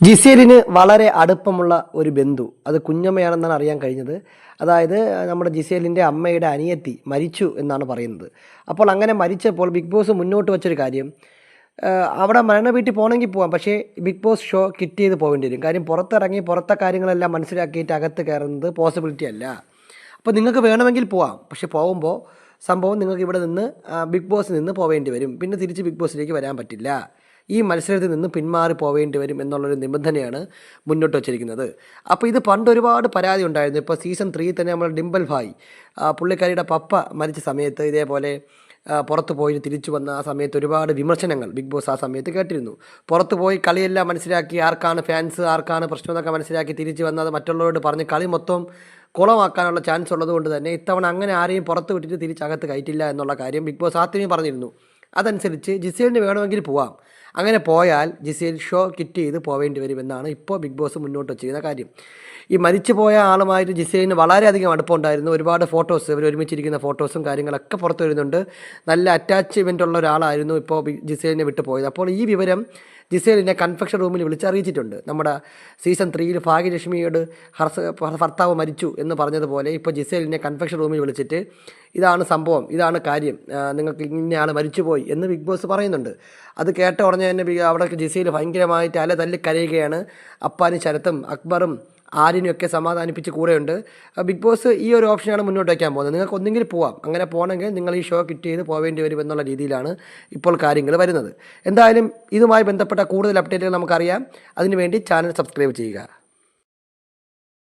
ജിസേലിന് വളരെ അടുപ്പമുള്ള ഒരു ബന്ധു. അത് കുഞ്ഞമ്മയാണെന്നാണ് അറിയാൻ കഴിഞ്ഞത്. അതായത് നമ്മുടെ ജിസേലിന്റെ അമ്മയുടെ അനിയത്തി മരിച്ചു എന്നാണ് പറയുന്നത്. അപ്പോൾ അങ്ങനെ മരിച്ചപ്പോൾ ബിഗ് ബോസ് മുന്നോട്ട് വെച്ചൊരു കാര്യം അവിടെ മരണ വീട്ടിൽ പോകണമെങ്കിൽ പോവാം. പക്ഷേ ബിഗ് ബോസ് ഷോ കിറ്റ് ചെയ്ത് പോകേണ്ടി വരും. കാര്യം പുറത്തിറങ്ങി പുറത്തെ കാര്യങ്ങളെല്ലാം മനസ്സിലാക്കിയിട്ട് അകത്ത് കയറുന്നത് പോസിബിലിറ്റി അല്ല. അപ്പോൾ നിങ്ങൾക്ക് വേണമെങ്കിൽ പോവാം. പക്ഷേ പോകുമ്പോൾ സംഭവം നിങ്ങൾക്ക് ഇവിടെ നിന്ന് ബിഗ് ബോസ് നിന്ന് പോവേണ്ടി വരും. പിന്നെ തിരിച്ച് ബിഗ് ബോസിലേക്ക് വരാൻ പറ്റില്ല. ഈ മത്സരത്തിൽ നിന്ന് പിന്മാറി പോവേണ്ടി വരും എന്നുള്ളൊരു നിബന്ധനയാണ് മുന്നോട്ട് വച്ചിരിക്കുന്നത്. അപ്പോൾ ഇത് പണ്ട് ഒരുപാട് പരാതി ഉണ്ടായിരുന്നു. ഇപ്പോൾ സീസൺ ത്രീ തന്നെ നമ്മൾ ഡിംബൽ ഭായ് പുള്ളിക്കാരിയുടെ പപ്പ മരിച്ച സമയത്ത് ഇതേപോലെ പുറത്ത് പോയി തിരിച്ചു വന്ന ആ സമയത്ത് ഒരുപാട് വിമർശനങ്ങൾ ബിഗ് ബോസ് ആ സമയത്ത് കേട്ടിരുന്നു. പുറത്ത് പോയി കളിയെല്ലാം മനസ്സിലാക്കി ആർക്കാണ് ഫാൻസ് ആർക്കാണ് പ്രശ്നം എന്നൊക്കെ മനസ്സിലാക്കി തിരിച്ചു വന്നത് മറ്റുള്ളവരോട് പറഞ്ഞ് കളി മൊത്തം കുളമാക്കാനുള്ള ചാൻസ് ഉള്ളതുകൊണ്ട് തന്നെ ഇത്തവണ അങ്ങനെ ആരെയും പുറത്ത് വിട്ടിട്ട് തിരിച്ചകത്ത് കയറ്റില്ല എന്നുള്ള കാര്യം ബിഗ് ബോസ് ആദ്യമേ പറഞ്ഞിരുന്നു. അതനുസരിച്ച് ജിസേലിന് വേണമെങ്കിൽ പോവാം. അങ്ങനെ പോയാൽ ജിസേൽ ഷോ കിറ്റ് ചെയ്ത് പോവേണ്ടി വരുമെന്നാണ് ഇപ്പോൾ ബിഗ് ബോസ് മുന്നോട്ട് വച്ചിരിക്കുന്ന കാര്യം. ഈ മരിച്ചു പോയ ആളുമായിട്ട് ജിസേലിന് വളരെയധികം അടുപ്പമുണ്ടായിരുന്നു. ഒരുപാട് ഫോട്ടോസ് ഇവർ ഒരുമിച്ചിരിക്കുന്ന ഫോട്ടോസും കാര്യങ്ങളൊക്കെ പുറത്തു വരുന്നുണ്ട്. നല്ല അറ്റാച്ച്മെന്റ് ഉള്ള ഒരാളായിരുന്നു ഇപ്പോൾ ജിസേലിനെ വിട്ടു പോയത്. അപ്പോൾ ഈ വിവരം ജിസേലിനെ കൺഫെക്ഷൻ റൂമിൽ വിളിച്ചറിയിച്ചിട്ടുണ്ട്. നമ്മുടെ സീസൺ ത്രീയിൽ ഭാഗ്യലക്ഷ്മിയോട് ഹർസ ഭർത്താവ് മരിച്ചു എന്ന് പറഞ്ഞതുപോലെ ഇപ്പോൾ ജിസേലിനെ കൺഫെക്ഷൻ റൂമിൽ വിളിച്ചിട്ട് ഇതാണ് സംഭവം ഇതാണ് കാര്യം നിങ്ങൾക്ക് ഇന്നയാൾ മരിച്ചുപോയി എന്ന് ബിഗ് ബോസ് പറയുന്നുണ്ട്. അത് കേട്ട ഉടനെ തന്നെ ബി- അവിടെ ജിസയിൽ ഭയങ്കരമായിട്ട് അല തല്ലി കരയുകയാണ്. അപ്പാനും ശരത്തും അക്ബറും ആര്യനെയൊക്കെ സമാധാനിപ്പിച്ച് കൂടെയുണ്ട്. ബിഗ് ബോസ് ഈ ഒരു ഓപ്ഷനാണ് മുന്നോട്ട് വയ്ക്കാൻ പോകുന്നത്. നിങ്ങൾക്ക് ഒന്നെങ്കിൽ പോവാം. അങ്ങനെ പോകണമെങ്കിൽ നിങ്ങൾ ഈ ഷോ കിറ്റ് ചെയ്ത് പോവേണ്ടി വരും എന്നുള്ള രീതിയിലാണ് ഇപ്പോൾ കാര്യങ്ങൾ വരുന്നത്. എന്തായാലും ഇതുമായി ബന്ധപ്പെട്ട കൂടുതൽ അപ്ഡേറ്റുകൾ നമുക്കറിയാം. അതിനുവേണ്ടി ചാനൽ സബ്സ്ക്രൈബ് ചെയ്യുക.